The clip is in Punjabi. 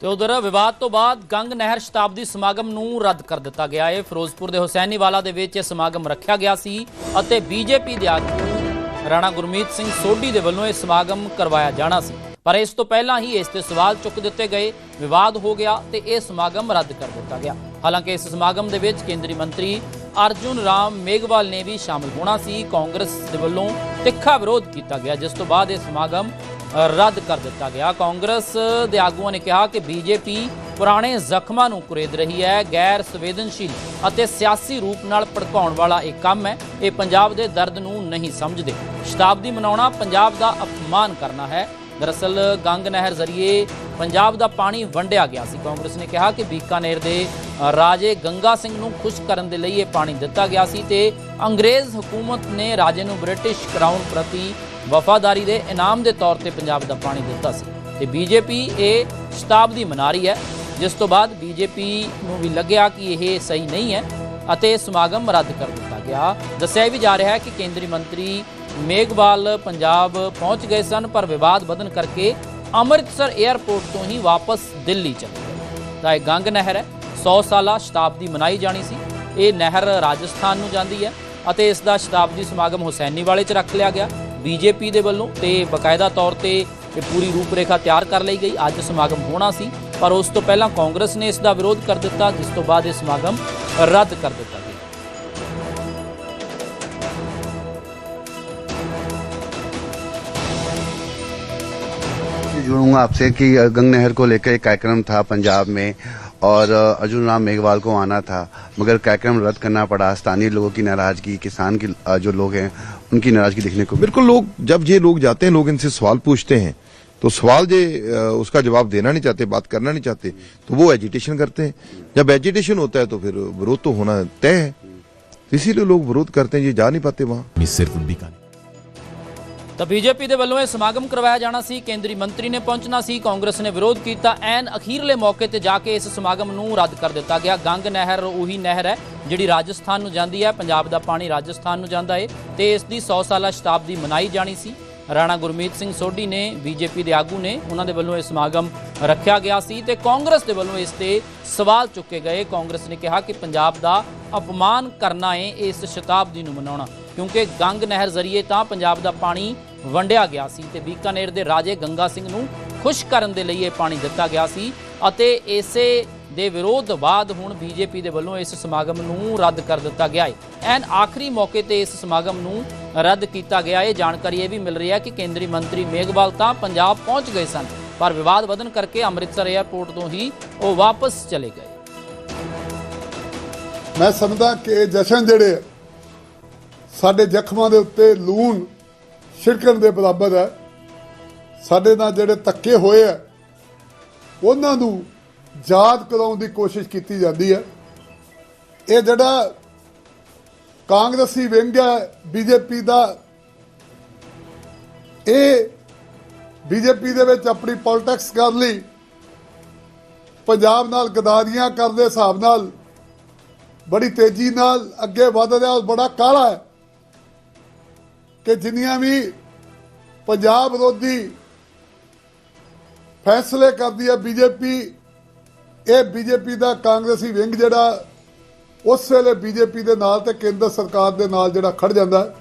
ਤੇ ਉਧਰ ਵਿਵਾਦ ਤੋਂ ਬਾਅਦ ਗੰਗ ਨਹਿਰ ਸ਼ਤਾਬਦੀ ਸਮਾਗਮ ਨੂੰ ਰੱਦ ਕਰ ਦਿੱਤਾ ਗਿਆ ਹੈ। ਫਿਰੋਜ਼ਪੁਰ ਦੇ ਹੁਸੈਨੀਵਾਲਾ ਦੇ ਵਿੱਚ ਇਹ ਸਮਾਗਮ ਰੱਖਿਆ ਗਿਆ ਸੀ ਅਤੇ ਬੀਜੇਪੀ ਦੇ ਆਗੂ ਰਾਣਾ ਗੁਰਮੀਤ ਸਿੰਘ ਸੋਢੀ ਦੇ ਵੱਲੋਂ ਇਹ ਸਮਾਗਮ ਕਰਵਾਇਆ ਜਾਣਾ ਸੀ। ਪਰ ਇਸ ਤੋਂ ਪਹਿਲਾਂ ਹੀ ਇਸ ਤੇ ਸਵਾਲ ਚੁੱਕ ਦਿੱਤੇ ਗਏ, ਵਿਵਾਦ ਹੋ ਗਿਆ ਤੇ ਇਹ ਸਮਾਗਮ ਰੱਦ ਕਰ ਦਿੱਤਾ ਗਿਆ। ਹਾਲਾਂਕਿ ਇਸ ਸਮਾਗਮ ਦੇ ਵਿੱਚ ਕੇਂਦਰੀ ਮੰਤਰੀ ਅਰਜੁਨ ਰਾਮ ਮੇਘਵਾਲ ਨੇ ਵੀ ਸ਼ਾਮਲ ਹੋਣਾ ਸੀ। ਕਾਂਗਰਸ ਦੇ ਵੱਲੋਂ ਤਿੱਖਾ ਵਿਰੋਧ ਕੀਤਾ ਗਿਆ, ਜਿਸ ਤੋਂ ਬਾਅਦ ਇਹ ਸਮਾਗਮ ਰੱਦ ਕਰ ਦਿੱਤਾ ਗਿਆ। ਕਾਂਗਰਸ ਦੇ ਆਗੂਆਂ ਨੇ ਕਿਹਾ ਕਿ ਬੀਜੇਪੀ ਪੁਰਾਣੇ ਜ਼ਖਮਾਂ ਨੂੰ ਕੁਰੇਦ ਰਹੀ ਹੈ, ਗੈਰ ਸੰਵੇਦਨਸ਼ੀਲ ਅਤੇ ਸਿਆਸੀ ਰੂਪ ਨਾਲ ਭੜਕਾਉਣ ਵਾਲਾ ਇਹ ਕੰਮ ਹੈ। ਇਹ ਪੰਜਾਬ ਦੇ ਦਰਦ ਨੂੰ ਨਹੀਂ ਸਮਝਦੇ। ਸ਼ਤਾਬਦੀ ਮਨਾਉਣਾ ਪੰਜਾਬ ਦਾ ਅਪਮਾਨ ਕਰਨਾ ਹੈ। ਦਰਅਸਲ ਗੰਗ ਨਹਿਰ ਜ਼ਰੀਏ ਪੰਜਾਬ ਦਾ ਪਾਣੀ ਵੰਡਿਆ ਗਿਆ ਸੀ। ਕਾਂਗਰਸ ਨੇ ਕਿਹਾ ਕਿ ਬੀਕਾਨੇਰ ਦੇ ਰਾਜੇ ਗੰਗਾ ਸਿੰਘ ਨੂੰ ਖੁਸ਼ ਕਰਨ ਦੇ ਲਈ ਇਹ ਪਾਣੀ ਦਿੱਤਾ ਗਿਆ ਸੀ ਤੇ ਅੰਗਰੇਜ਼ ਹਕੂਮਤ ਨੇ ਰਾਜੇ ਨੂੰ ਬ੍ਰਿਟਿਸ਼ ਕਰਾਊਨ ਪ੍ਰਤੀ ਵਫਾਦਾਰੀ ਦੇ ਇਨਾਮ ਦੇ ਤੌਰ ਤੇ ਪੰਜਾਬ ਦਾ ਪਾਣੀ ਦਿੱਤਾ ਸੀ। ਤੇ ਬੀਜੇਪੀ ਇਹ ਸ਼ਤਾਬਦੀ ਮਨਾ ਰਹੀ ਹੈ, ਜਿਸ ਤੋਂ ਬਾਅਦ ਬੀਜੇਪੀ ਨੂੰ ਵੀ ਲੱਗਿਆ ਕਿ ਇਹ ਸਹੀ ਨਹੀਂ ਹੈ ਅਤੇ ਸਮਾਗਮ ਰੱਦ ਕਰ ਦਿੱਤਾ ਗਿਆ। ਦੱਸਿਆ ਵੀ ਜਾ ਰਿਹਾ ਹੈ ਕਿ ਕੇਂਦਰੀ ਮੰਤਰੀ ਮੇਘਵਾਲ ਪੰਜਾਬ ਪਹੁੰਚ ਗਏ ਸਨ, ਪਰ ਵਿਵਾਦ ਵਧਣ ਕਰਕੇ ਅੰਮ੍ਰਿਤਸਰ 에ਅਰਪੋਰਟ ਤੋਂ ਹੀ ਵਾਪਸ ਦਿੱਲੀ ਚਲੇ ਗਏ। ਤਾਂ ਇਹ ਗੰਗ ਨਹਿਰ ਹੈ। 100 ਸਾਲਾ ਸ਼ਤਾਬਦੀ ਮਨਾਈ ਜਾਣੀ ਸੀ। ਇਹ ਨਹਿਰ ਰਾਜਸਥਾਨ ਨੂੰ ਜਾਂਦੀ ਹੈ ਅਤੇ ਇਸ ਦਾ ਸ਼ਤਾਬਦੀ ਸਮਾਗਮ ਹੁਸੈਨੀਵਾਲੇ 'ਚ ਰੱਖ ਲਿਆ ਗਿਆ। ਬੀਜੇਪੀ ਦੇ ਵੱਲੋਂ ਤੇ ਬਕਾਇਦਾ ਤੌਰ ਤੇ ਇਹ ਪੂਰੀ ਰੂਪਰੇਖਾ ਤਿਆਰ ਕਰ ਲਈ ਗਈ ਅੱਜ ਸਮਾਗਮ ਹੋਣਾ ਸੀ ਪਰ ਉਸ ਤੋਂ ਪਹਿਲਾਂ ਕਾਂਗਰਸ ਨੇ ਇਸ ਦਾ ਵਿਰੋਧ ਕਰ ਦਿੱਤਾ ਜਿਸ ਤੋਂ ਬਾਅਦ ਇਹ ਸਮਾਗਮ ਰੱਦ ਕਰ ਦਿੱਤਾ ਗਿਆ जुड़ूंगा आपसे कि गंग नहर को लेकर एक कार्यक्रम था पंजाब में और अर्जुन राम मेघवाल को आना था मगर कार्यक्रम रद्द करना पड़ा स्थानीय लोगों की नाराजगी किसान की अ, जो लोग हैं उनकी नाराज़गी देखने को बिल्कुल लोग जब ये लोग जाते हैं लोग इनसे सवाल पूछते हैं तो सवाल जे उसका जवाब देना नहीं चाहते बात करना नहीं चाहते तो वो एजिटेशन करते हैं। जब एजिटेशन होता है तो फिर विरोध तो होना तय है। इसीलिए लोग विरोध करते हैं ये जा नहीं पाते वहाँ। सिर्फ़ बीकानेर ਤਾਂ ਬੀਜੇਪੀ ਦੇ ਵੱਲੋਂ ਇਹ ਸਮਾਗਮ ਕਰਵਾਇਆ ਜਾਣਾ ਸੀ, ਕੇਂਦਰੀ ਮੰਤਰੀ ਨੇ ਪਹੁੰਚਣਾ ਸੀ, ਕਾਂਗਰਸ ਨੇ ਵਿਰੋਧ ਕੀਤਾ, ਐਨ ਅਖੀਰਲੇ ਮੌਕੇ ਤੇ ਜਾ ਕੇ ਇਸ ਸਮਾਗਮ ਨੂੰ ਰੱਦ ਕਰ ਦਿੱਤਾ ਗਿਆ। ਗੰਗ ਨਹਿਰ ਉਹੀ ਨਹਿਰ ਹੈ ਜਿਹੜੀ ਰਾਜਸਥਾਨ ਨੂੰ ਜਾਂਦੀ ਹੈ, ਪੰਜਾਬ ਦਾ ਪਾਣੀ ਰਾਜਸਥਾਨ ਨੂੰ ਜਾਂਦਾ ਹੈ ਤੇ ਇਸ ਦੀ 100 ਸਾਲਾ ਸ਼ਤਾਬਦੀ ਮਨਾਈ ਜਾਣੀ ਸੀ। ਰਾਣਾ ਗੁਰਮੀਤ ਸਿੰਘ ਸੋਢੀ ਨੇ, ਬੀਜੇਪੀ ਦੇ ਆਗੂ ਨੇ, ਉਹਨਾਂ ਦੇ ਵੱਲੋਂ ਇਹ ਸਮਾਗਮ ਰੱਖਿਆ ਗਿਆ ਸੀ ਤੇ ਕਾਂਗਰਸ ਦੇ ਵੱਲੋਂ ਇਸ ਤੇ ਸਵਾਲ ਚੁੱਕੇ ਗਏ। ਕਾਂਗਰਸ ਨੇ ਕਿਹਾ ਕਿ ਪੰਜਾਬ ਦਾ ਅਪਮਾਨ ਕਰਨਾ ਹੈ ਇਸ ਸ਼ਤਾਬਦੀ ਨੂੰ ਮਨਾਉਣਾ, ਕਿਉਂਕਿ ਗੰਗ ਨਹਿਰ ਜ਼ਰੀਏ ਤਾਂ ਪੰਜਾਬ ਦਾ ਪਾਣੀ ਵੰਡਿਆ ਗਿਆ ਸੀ ਤੇ ਬੀਕਾਨੇਰ ਦੇ ਰਾਜੇ ਗੰਗਾ ਸਿੰਘ ਨੂੰ ਖੁਸ਼ ਕਰਨ ਦੇ ਲਈ ਇਹ ਪਾਣੀ ਦਿੱਤਾ ਗਿਆ ਸੀ ਅਤੇ ਇਸੇ ਦੇ ਵਿਰੋਧ ਬਾਅਦ ਹੁਣ ਬੀਜੇਪੀ ਦੇ ਵੱਲੋਂ ਇਸ ਸਮਾਗਮ ਨੂੰ ਰੱਦ ਕਰ ਦਿੱਤਾ ਗਿਆ ਹੈ। ਐਨ ਆਖਰੀ ਮੌਕੇ ਤੇ ਇਸ ਸਮਾਗਮ ਨੂੰ ਰੱਦ ਕੀਤਾ ਗਿਆ। ਹੈ ਜਾਣਕਾਰੀ ਇਹ ਵੀ ਮਿਲ ਰਹੀ ਹੈ ਕਿ ਕੇਂਦਰੀ ਮੰਤਰੀ ਮੇਘਵਾਲ ਤਾਂ ਪੰਜਾਬ ਪਹੁੰਚ ਗਏ ਸਨ, ਪਰ ਵਿਵਾਦ ਵਧਣ ਕਰਕੇ ਅੰਮ੍ਰਿਤਸਰ 에ਅਰਪੋਰਟ ਤੋਂ ਹੀ ਉਹ ਵਾਪਸ ਚਲੇ ਗਏ। ਮੈਂ ਸਮਝਦਾ ਕਿ ਜਸ਼ਨ ਜਿਹੜੇ ਸਾਡੇ ਜ਼ਖਮਾਂ ਦੇ ਉੱਤੇ ਲੂਣ ਛਿੜਕਣ ਦੇ ਬਰਾਬਰ ਹੈ। ਸਾਡੇ ਨਾਲ ਜਿਹੜੇ ਤੱਕੇ ਹੋਏ ਆ, ਉਹਨਾਂ ਨੂੰ ਯਾਦ ਕਰਾਉਣ ਦੀ ਕੋਸ਼ਿਸ਼ ਕੀਤੀ ਜਾਂਦੀ ਹੈ। ਇਹ ਜਿਹੜਾ ਕਾਂਗਰਸੀ ਵਿੰਗ ਹੈ, ਬੀਜੇਪੀ ਦਾ, ਇਹ ਬੀਜੇਪੀ ਦੇ ਵਿੱਚ ਆਪਣੀ ਪੋਲਿਟਿਕਸ ਕਰ ਲਈ ਪੰਜਾਬ ਨਾਲ ਗਦਾਰੀਆਂ ਕਰਨ ਦੇ ਹਿਸਾਬ ਨਾਲ ਬੜੀ ਤੇਜ਼ੀ ਨਾਲ ਅੱਗੇ ਵਧ ਰਿਹਾ ਔਰ ਬੜਾ ਕਾਲਾ ਹੈ। ਕਿ ਜਿੰਨੀਆਂ ਵੀ ਪੰਜਾਬ ਵਿਰੋਧੀ ਫੈਸਲੇ ਕਰਦੀ ਹੈ ਬੀਜੇਪੀ, ਇਹ ਬੀਜੇਪੀ ਦਾ ਕਾਂਗਰਸੀ ਵਿੰਗ ਜਿਹੜਾ, ਉਸ ਵੇਲੇ ਬੀਜੇਪੀ ਦੇ ਨਾਲ ਤੇ ਕੇਂਦਰ ਸਰਕਾਰ ਦੇ ਨਾਲ ਜਿਹੜਾ ਖੜ ਜਾਂਦਾ। ਹੈ